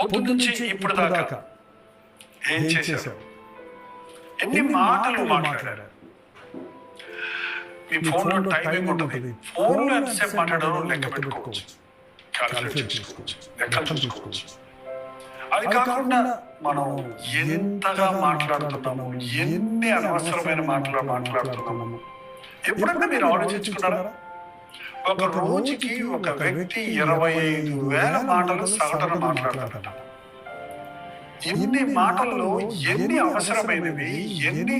పొద్దు నుంచి ఇప్పుడు దాకా ఏం చేశారు? ఎన్ని మాటలు మాట్లాడారు? మీ ఫోన్లో టైమింగ్ ఉంటుంది. ఫోన్లో ఎంతసేపు మాట్లాడారో లెక్క పెట్టుకోవచ్చు. క్యాలిక్యులేట్ చేసుకోవచ్చు. లెక్కలు చూసుకోవచ్చు. అది కాకుండా మనం ఎంతగా మాట్లాడుతున్నాము ఎన్ని అనవసరమైన మాటలు మాట్లాడుతున్నాము ఎప్పుడైనా మీరు ఆలోచించుకున్నారా? ఒక రోజుకి ఒక వ్యక్తి ఇరవై ఐదు వేల మాటలు సగటున మాట్లాడతాడు. ఎన్ని మాటల్లో ఎన్ని అవసరమైనవి ఎన్ని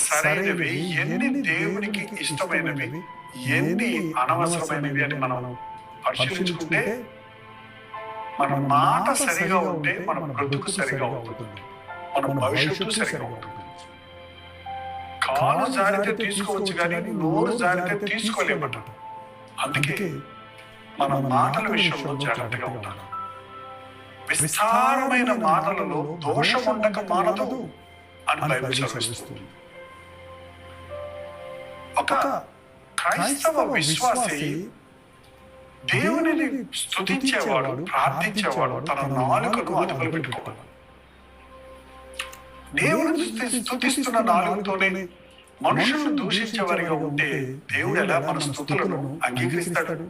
సరైనవి ఎన్ని దేవునికి ఇష్టమైనవి ఎన్ని అనవసరమైనవి అని మనం పరిశీలించుకుంటే మన మాట సరిగా ఉంటే మన బ్రతుకు సరిగా ఉంటుంది. మన భవిష్యత్తు సరిగా ఉంటుంది. కాలు జారితే తీసుకోవచ్చు కానీ నోరు జారితే తీసుకోలేమట అందుకే మన మాటల విషయంలో జాగ్రత్తగా ఉండాలి. విస్తారమైన మాటలలో దోషం ఉండక మానదు అని బైబిల్ చదివిస్తుంది. ఒక క్రైస్తవ విశ్వాసి దేవునిని స్తుతించేవాడు ప్రార్థించేవాడు తన నాలుకను అదుపులో పెట్టుకోవాలి దేవుని స్తుతిస్తున్న నాలుగుతోనే మనుషులను దూషించే వారిగా ఉంటే దేవుడు ఎలా మన స్థుతులను అంగీకరిస్తాడు?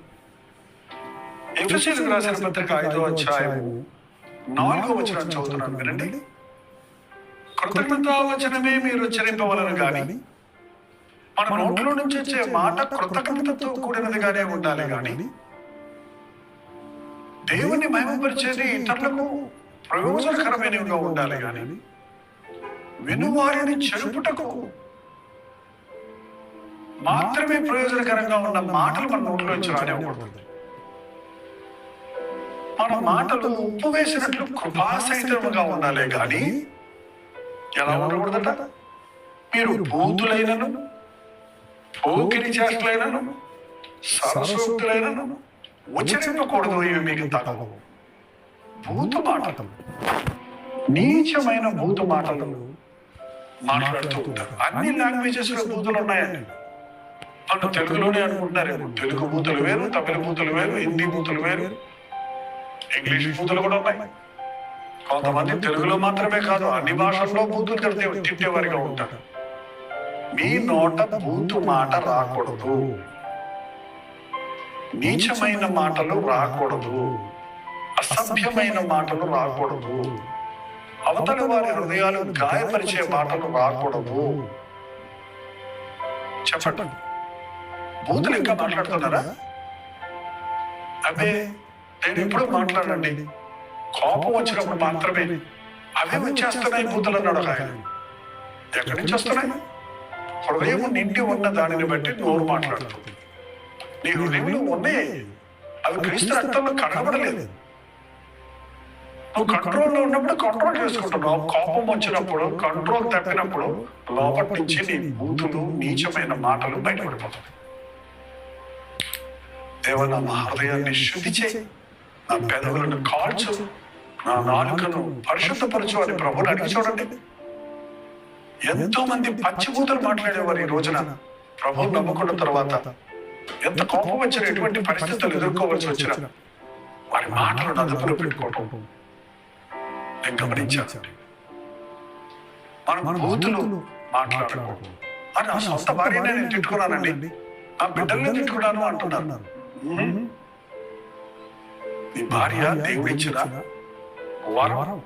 ఎఫ్ఎస్సీలకు రాసిన పత్రిక ఐదో అధ్యాయము నాలుగో వచనం చదువుతున్నాను వినండి. కృతజ్ఞతా వచనమే మీరు ఉచ్చరింపవలను గాని. మన నోట్లో నుంచి వచ్చే మాట కృతజ్ఞతతో కూడినదిగానే ఉండాలి గాని. దేవుని మహిమపరిచేది ఇతరులకు ప్రయోజనకరమైనవిగా ఉండాలి గాని. వినువారిని చెరుపుటకు మాత్రమే ప్రయోజనకరంగా ఉన్న మాటలు మన నోట్లో నుంచి రానివ్వకూడదు. మన మాటలు ఉప్పు వేసినట్లు కృపాసహితముగా ఉండాలి గాని ఎలా ఉండకూడదట? మీరు భూతులైనను పోకిరి చేష్టలైనను సరసూక్తులైనను ఉచ్చరింపకూడదు ఇవి మీకు తగవు భూత మాటలు. నీచమైన భూత మాటలు మాట్లాడుతూ ఉంటారు. అన్ని లాంగ్వేజెస్లో బూతులు ఉన్నాయండి వాళ్ళు తెలుగులోనే అనుకుంటున్నారు. తెలుగు బూతులు వేరు తమిళ బూతులు వేరు హిందీ బూతులు వేరు. ఇంగ్లీష్ బూతులు కూడా ఉన్నాయి. కొంతమంది తెలుగులో మాత్రమే కాదు అన్ని భాషల్లో బూతులు తిడితే తిట్టేవారిగా ఉంటారు. మీ నోట బూతు మాట రాకూడదు. నీచమైన మాటలు రాకూడదు. అసభ్యమైన మాటలు రాకూడదు. అవతల వారి హృదయాలు గాయపరిచే మాటలు రాకూడదు. చెప్పండి. బూతులు ఇంకా మాట్లాడుతున్నారా? అదే నేను ఎప్పుడు మాట్లాడండి కోపం వచ్చినప్పుడు మాత్రమే అవే వచ్చేస్తున్నాయి బూతులు అన్నాడు ఒక ఆయన. ఎక్కడి నుంచి వస్తున్నాయి? హృదయం నిండి ఉన్న దానిని బట్టి నోరు మాట్లాడుతుంది నీ హృదయంలో ఉన్నాయి అవి క్రీస్తు రక్తంలో కనబడలేదు. నువ్వు కంట్రోల్లో ఉన్నప్పుడు కంట్రోల్ చేసుకుంటున్నావు. కోపం వచ్చినప్పుడు కంట్రోల్ తప్పినప్పుడు లోపటి నుంచి నీ బూతులు నీచమైన మాటలు బయటపడిపోతాయి. దేవ నా హృదయాన్ని శుద్ధి చేయి నా పెదవులను కాల్చు నా నాలుకను పరిశుద్ధపరచు అని ప్రభుని అడిగి చూడండి. ఎంతో మంది పచ్చిబూతులు మాట్లాడేవారు ఈ రోజున. ప్రభు నమ్ముకున్న తర్వాత ఎంత కోపం వచ్చిన ఎటువంటి పరిస్థితులు ఎదుర్కోవాల్సి వచ్చిన వారి మాటలను అదుపులో పెట్టుకోవటం. నేను గమనించాను. మనం బూతులు మాట్లాడకూడదు. అని నా సొంత భార్యనే నేను తిట్టుకున్నానండి. నా బిడ్డల్ని తిట్టుకున్నాను అంటున్నారు. మ్మ్. నీ భార్య దేవుడిచ్చిన వరం